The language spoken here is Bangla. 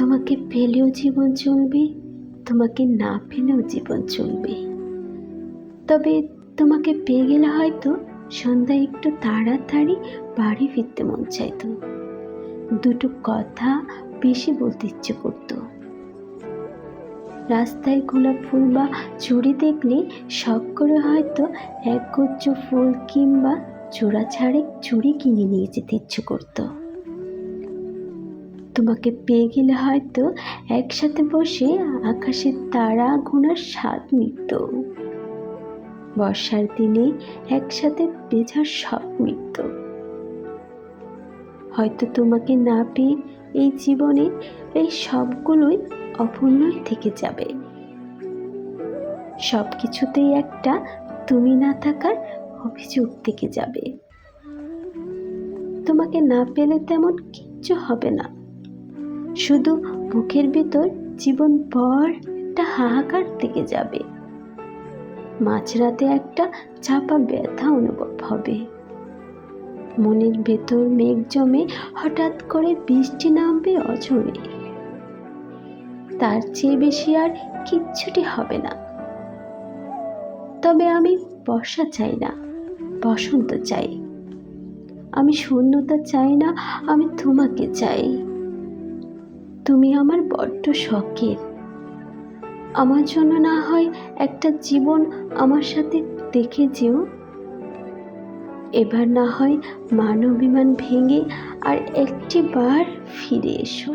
তোমাকে পেলেও জীবন চলবে, তোমাকে না পেলেও জীবন চলবে। তবে তোমাকে পেয়ে গেলে হয়তো সন্ধ্যায় একটু তাড়াতাড়ি বাড়ি ফিরতে মন চাইতো। দুটো কথা বেশি বলতে ইচ্ছে করতো। রাস্তায় গোলাপ ফুল বা চুড়ি দেখলে শখ করে হয়তো এক গুচ্ছ ফুল কিংবা চূড়া ছাড়ে চুড়ি কিনে নিয়ে যেতে ইচ্ছে করতো। তোমাকে পেয়ে গেলে হয়তো একসাথে বসে আকাশের তারা গোনার স্বাদ মিটত। বর্ষার দিনে একসাথে বেঝার সব মিটত। হয়তো তোমাকে না পেয়ে এই জীবনে এই সবগুলোই অপূর্ণই থেকে যাবে। সব কিছুতেই একটা তুমি না থাকার অভিযোগ থেকে যাবে। তোমাকে না পেলে তেমন কিচ্ছু হবে না। শুধু বুকের ভিতর জীবন ভর একটা হাহাকার থেকে যাবে। মাঝরাতে একটা চাপা ব্যথা অনুভব হবে। মনের ভেতর মেঘ জমে হঠাৎ করে বৃষ্টি নামবে অঝরে। তার চেয়ে বেশি আর কিচ্ছুটি হবে না। তবে আমি বর্ষা চাই না, বসন্ত চাই। আমি শূন্যতা চাই না, আমি তোমাকে চাই। তুমি আমার বড্ড শখের। আমার জন্য না হয় একটা জীবন আমার সাথে দেখে যেও। এবার না হয় মান অভিমান ভেঙে আর একটি বার ফিরে এসো।